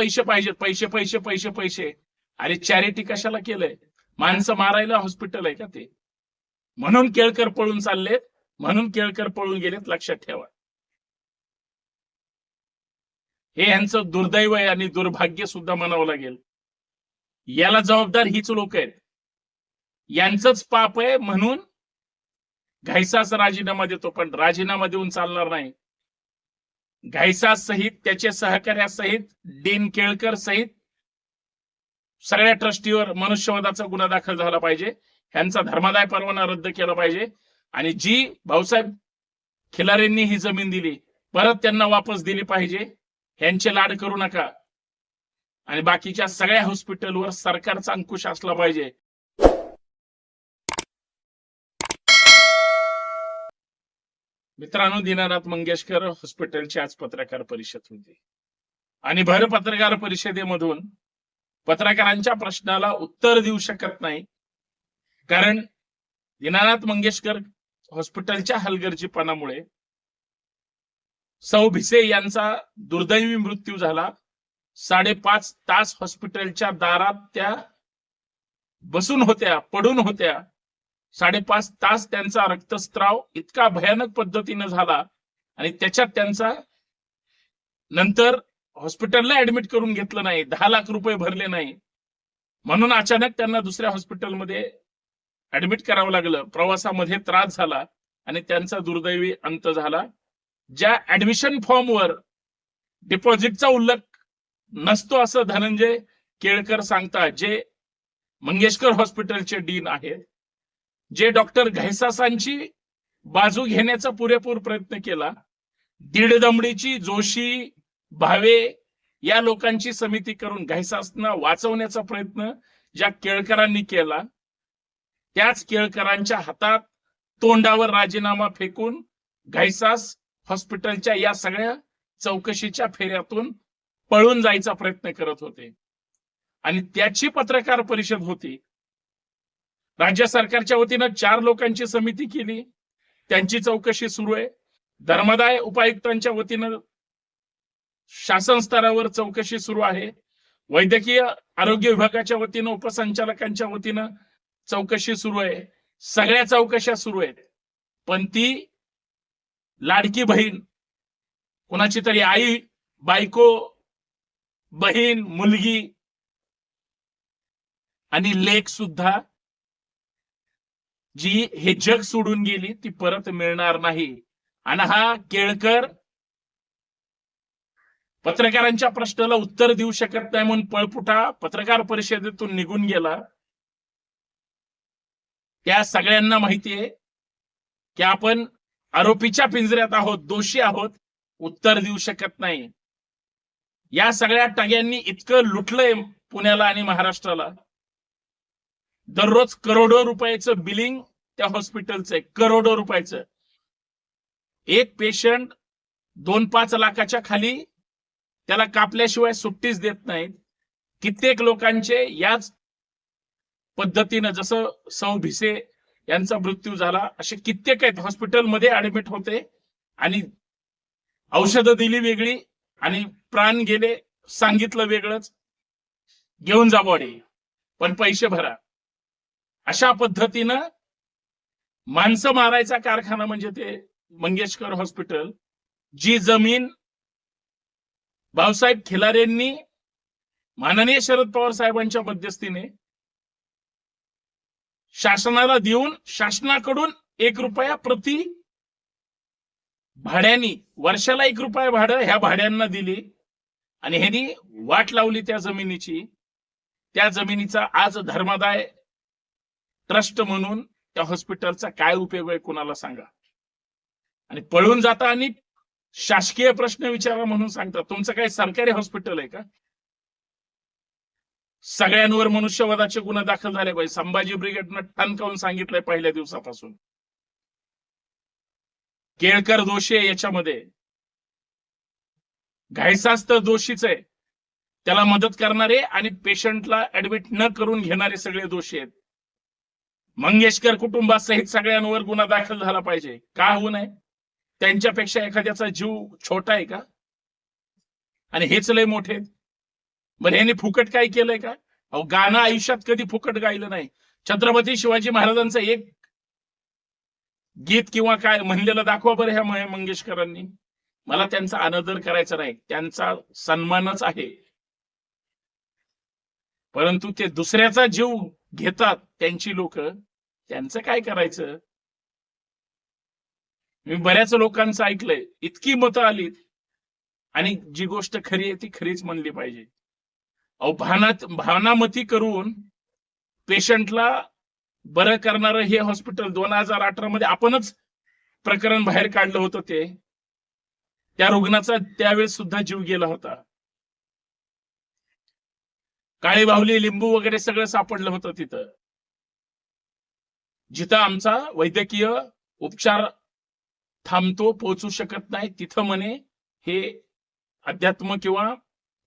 पैसे पाहिजेत पैसे पैसे पैसे पैसे. अरे चॅरिटी कशाला केलंय? माणसं मारायला हॉस्पिटल आहे का ते? म्हणून केळकर पळून चाललेत म्हणून केळकर पळून गेलेत लक्षात ठेवा. हे यांचं दुर्दैव आहे आणि दुर्भाग्य सुद्धा म्हणावं लागेल. याला जबाबदार हीच लोक आहेत. यांचंच पाप आहे म्हणून घायसाच राजीनामा देतो पण राजीनामा देऊन चालणार नाही. घायसा सहित त्याचे सहकार्यासहित डीन केळकर सहित सगळ्या ट्रस्टीवर मनुष्यवधाचा गुन्हा दाखल झाला पाहिजे. ह्यांचा धर्मादाय परवाना रद्द केला पाहिजे. आणि जी भाऊसाहेब खिलारेंनी ही जमीन दिली परत त्यांना वापस दिली पाहिजे. ह्यांचे लाड करू नका. आणि बाकीच्या सगळ्या हॉस्पिटलवर सरकारचा अंकुश असला पाहिजे. मित्रांनो दीनानाथ मंगेशकर हॉस्पिटलची आज पत्रकार परिषद होती. आणि भर पत्रकार परिषदेमधून पत्रकारांच्या प्रश्नाला उत्तर देऊ शकत नाही. कारण दीनानाथ मंगेशकर हॉस्पिटलच्या हलगर्जीपणामुळे सौ भिसे यांचा दुर्दैवी मृत्यू झाला. साडेपाच तास हॉस्पिटलच्या दारात त्या बसून होत्या पडून होत्या. साडेपाच तास त्यांचा रक्तस्त्राव इतका भयानक पद्धतीनं झाला आणि त्याच्यात त्यांचा नंतर हॉस्पिटलला ऍडमिट करून घेतलं नाही दहा लाख रुपये भरले नाही. म्हणून अचानक त्यांना दुसऱ्या हॉस्पिटलमध्ये ऍडमिट करावं लागलं. प्रवासामध्ये त्रास झाला आणि त्यांचा दुर्दैवी अंत झाला. ज्या ऍडमिशन फॉर्मवर डिपॉझिटचा उल्लेख नसतो असं धनंजय केळकर सांगतात जे मंगेशकर हॉस्पिटलचे डीन आहेत. जे डॉक्टर घैसासांची बाजू घेण्याचा पुरेपूर प्रयत्न केला दीड दमडीची जोशी भावे या लोकांची समिती करून घैसासना वाचवण्याचा प्रयत्न ज्या केळकरांनी केला त्याच केळकरांच्या हातात तोंडावर राजीनामा फेकून घैसास हॉस्पिटलच्या या सगळ्या चौकशीच्या फेऱ्यातून पळून जायचा प्रयत्न करत होते. आणि त्याची पत्रकार परिषद होती. राज्य सरकारच्या वतीनं चार लोकांची समिती केली. त्यांची चौकशी सुरू आहे. धर्मदाय उपायुक्तांच्या वतीनं शासन स्तरावर चौकशी सुरू आहे. वैद्यकीय आरोग्य विभागाच्या वतीनं उपसंचालकांच्या वतीनं चौकशी सुरू आहे. सगळ्या चौकशा सुरू आहेत. पण ती लाडकी बहीण कुणाची तरी आई बायको बहीण मुलगी आणि लेख सुद्धा जी हे जग सोडून गेली ती परत मिळणार नाही. आणि हा केळकर पत्रकारांच्या प्रश्नाला उत्तर देऊ शकत नाही म्हणून पळपुटा पत्रकार परिषदेतून निघून गेला. त्या सगळ्यांना माहितीये की आपण आरोपीच्या पिंजऱ्यात आहोत दोषी आहोत उत्तर देऊ शकत नाही. या सगळ्या टग्यांनी इतकं लुटलंय पुण्याला आणि महाराष्ट्राला. दररोज करोडो रुपयाचं बिलिंग त्या हॉस्पिटलचं आहे. करोडो रुपयाचं. एक पेशंट दोन पाच लाखाच्या खाली त्याला कापल्याशिवाय सुट्टीच देत नाहीत. कित्येक लोकांचे याच पद्धतीनं जसं सौ भिसे यांचा मृत्यू झाला असे कित्येक आहेत. हॉस्पिटलमध्ये ऍडमिट होते आणि औषधं दिली वेगळी आणि प्राण गेले सांगितलं वेगळंच. घेऊन जा बॉडी पण पैसे भरा. अशा पद्धतीनं माणसं मारायचा कारखाना म्हणजे ते मंगेशकर हॉस्पिटल जी जमीन भाऊसाहेब खिलारेंनी माननीय शरद पवार साहेबांच्या मध्यस्थीने शासनाला देऊन शासनाकडून एक रुपया प्रति भाड्यानी वर्षाला एक रुपया भाडं ह्या भाड्यांना दिली आणि ह्यांनी वाट लावली त्या जमिनीची. त्या जमिनीचा आज धर्मादाय ट्रस्ट म्हणून त्या हॉस्पिटलचा काय उपयोग आहे कुणाला सांगा? आणि पळून जाता आणि शासकीय प्रश्न विचारा म्हणून सांगता तुमचं काही सरकारी हॉस्पिटल आहे का? सगळ्यांवर मनुष्यवधाचे गुन्हे दाखल झाले पाहिजे. संभाजी ब्रिगेडनं ठणकावून सांगितलंय पहिल्या दिवसापासून? केळकर दोषी आहे याच्यामध्ये. घायसाच तर दोषीच आहे. त्याला मदत करणारे आणि पेशंटला ऍडमिट न करून घेणारे सगळे दोषी आहेत. मंगेशकर कुटुंबासहित सगळ्यांवर गुन्हा दाखल झाला पाहिजे. का होऊ नये? त्यांच्यापेक्षा एखाद्याचा जीव छोटा आहे का? आणि हेच लय मोठे बरं ह्याने फुकट काय केलंय का? अहो गाणं आयुष्यात कधी फुकट गायलं नाही. छत्रपती शिवाजी महाराजांचं एक गीत किंवा काय म्हणलेलं दाखवा बरं ह्या मंगेशकरांनी. मला त्यांचा अनादर करायचा नाही. त्यांचा सन्मानच आहे. परंतु ते दुसऱ्याचा जीव घेतात त्यांची लोक. त्यांचं काय करायचं? मी बऱ्याच लोकांचं ऐकलंय. इतकी मतं आलीत. आणि जी गोष्ट खरी आहे ती खरीच म्हणली पाहिजे. अहो भानात भावनामती करून पेशंटला बरं करणारं हे हॉस्पिटल दोन हजार अठरा मध्ये आपणच प्रकरण बाहेर काढलं होतं ते. त्या रुग्णाचा त्यावेळेस सुद्धा जीव गेला होता. काळी बाहुली लिंबू वगैरे सगळं सापडलं होतं तिथं. जिथं आमचा वैद्यकीय उपचार थांबतो पोहोचू शकत नाही तिथं म्हणे हे अध्यात्म किंवा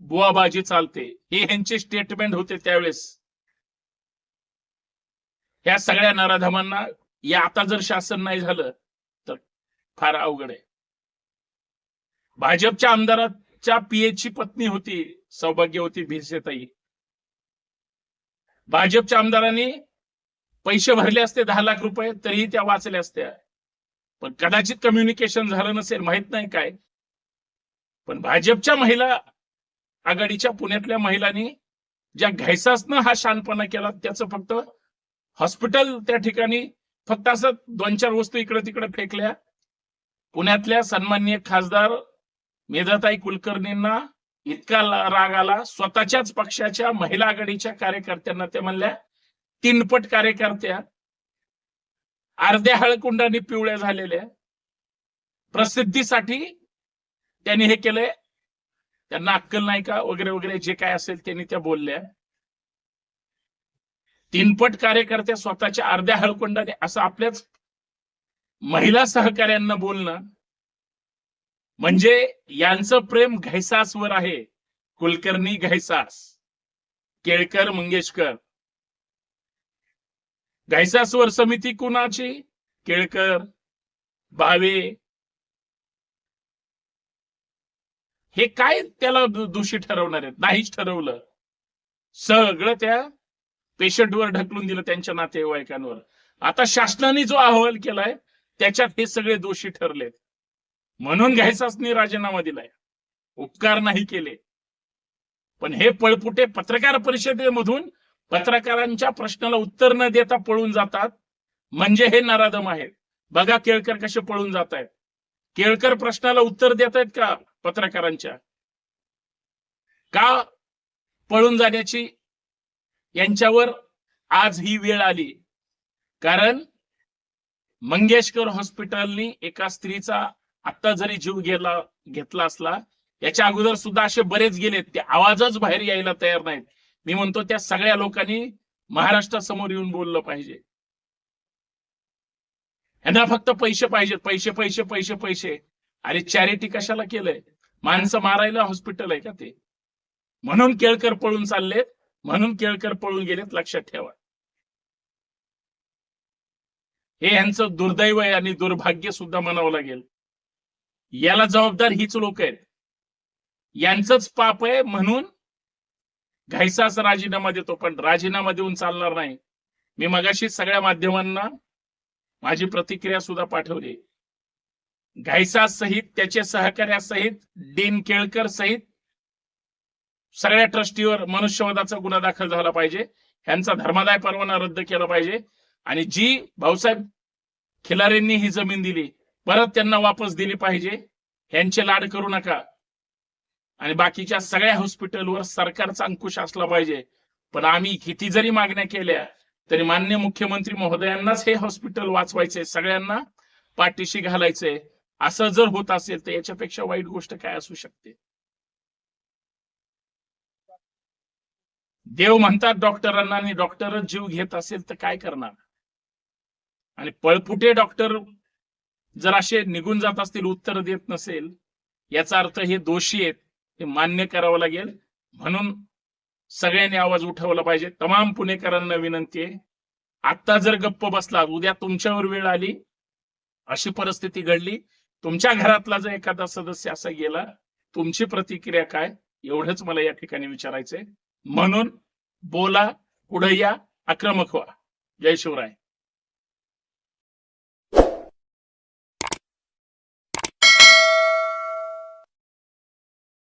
बुवाबाजी चालते. हे यांचे स्टेटमेंट होते त्यावेळेस. ह्या सगळ्या नराधमांना या आता जर शासन नाही झालं तर फार अवघड आहे. भाजपच्या आमदाराच्या पीएची पत्नी होती सौभाग्यवती भिरसेताई. भाजपच्या आमदारांनी पैसे भरले असते दहा लाख रुपये तरीही त्या वाचल्या असत्या. पण कदाचित कम्युनिकेशन झालं नसेल माहीत नाही काय. पण भाजपच्या महिला आघाडीच्या पुण्यातल्या महिलांनी ज्या घायसासनं हा शानपणा केला त्याचं फक्त हॉस्पिटल त्या ठिकाणी फक्त असं दोन चार वस्तू इकडे तिकडे फेकल्या. पुण्यातल्या सन्माननीय खासदार मेधाताई कुलकर्णींना इतका राग आला. स्वतःच्याच पक्षाच्या महिला आघाडीच्या कार्यकर्त्यांना ते म्हणल्या तीनपट कार्यकर्त्या अर्ध्या हळकुंडाने पिवळ्या झालेल्या प्रसिद्धीसाठी त्यांनी हे केलंय. त्यांना अक्कल नाही का? वगैरे वगैरे जे काय असेल त्यांनी त्या बोलल्या. तीनपट कार्यकर्त्या स्वतःच्या अर्ध्या हळकुंडाने असं आपल्याच महिला सहकार्यांना बोलणं म्हणजे यांचं प्रेम घैसासवर आहे. कुलकर्णी घैसास केळकर मंगेशकर. घैसासवर समिती कुणाची? केळकर भावे. हे काय त्याला दोषी ठरवणार आहेत? नाहीच ठरवलं. सगळं त्या पेशंटवर ढकलून दिलं त्यांच्या नातेवाईकांवर. आता शासनाने जो अहवाल केलाय त्याच्यात हे सगळे दोषी ठरलेत. म्हणून घ्यायचाच राजीनामा दिलाय. उपकार नाही केले. पण हे पळपुटे पत्रकार परिषदेमधून पत्रकारांच्या प्रश्नाला उत्तर न देता पळून जातात. म्हणजे हे नराधम आहेत. बघा केळकर कसे पळून जात आहेत केळकर प्रश्नाला उत्तर देत आहेत का पत्रकारांच्या? का पळून जाण्याची? यांच्यावर आज ही वेळ आली. कारण मंगेशकर हॉस्पिटलनी एका स्त्रीचा आता जरी जीव गेला घेतला असला याच्या अगोदर सुद्धा असे बरेच गेलेत. ते आवाजच बाहेर यायला तयार नाहीत. मी म्हणतो त्या सगळ्या लोकांनी महाराष्ट्रासमोर येऊन बोललं पाहिजे. यांना फक्त पैसे पाहिजेत पैसे पैसे पैसे पैसे. अरे चॅरिटी कशाला केलंय? माणसं मारायला हॉस्पिटल आहे का ते? म्हणून केळकर पळून चाललेत म्हणून केळकर पळून गेलेत लक्षात ठेवा. हे यांचं दुर्दैव आहे आणि दुर्भाग्य सुद्धा म्हणावं लागेल. याला जबाबदार हीच लोक आहेत. यांचंच पाप आहे म्हणून घायसाच राजीनामा देतो पण राजीनामा देऊन चालणार नाही. मी मगाशी सगळ्या माध्यमांना माझी प्रतिक्रिया सुद्धा पाठवली. घायसा सहित त्याचे सहकार्यासहित डीन केळकर सहित सगळ्या ट्रस्टीवर मनुष्यवधाचा गुन्हा दाखल झाला पाहिजे. ह्यांचा धर्मादाय परवाना रद्द केला पाहिजे. आणि जी भाऊसाहेब खिलारेंनी ही जमीन दिली परत त्यांना वापस दिली पाहिजे. यांचे लाड करू नका. आणि बाकीच्या सगळ्या हॉस्पिटलवर सरकारचा अंकुश असला पाहिजे. पण आम्ही किती जरी मागण्या केल्या तरी मान्य मुख्यमंत्री महोदयांनाच हे हॉस्पिटल वाचवायचे सगळ्यांना पाठीशी घालायचे असं जर होत असेल तर याच्यापेक्षा वाईट गोष्ट काय असू शकते? देव म्हणतात डॉक्टरांना आणि डॉक्टरच जीव घेत असेल तर काय करणार? आणि पळपुटे डॉक्टर जर असे निघून जात असतील उत्तर देत नसेल याचा अर्थ हे दोषी आहेत. हे मान्य करावं लागेल. म्हणून सगळ्यांनी आवाज उठवला पाहिजे. तमाम पुणेकरांना विनंती आहे. आता जर गप्प बसला उद्या तुमच्यावर वेळ आली अशी परिस्थिती घडली तुमच्या घरातला जर एखादा सदस्य असा गेला तुमची प्रतिक्रिया काय? एवढंच मला या ठिकाणी विचारायचंय. म्हणून बोला पुढे या आक्रमक व्हा. जय शिवराय.